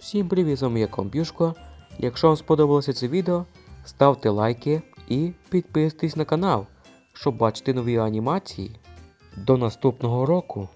Всім привіт, з вами я Комп'юшко. Якщо вам сподобалося це відео, ставте лайки і підписуйтесь на канал, щоб бачити нові анімації. До наступного року!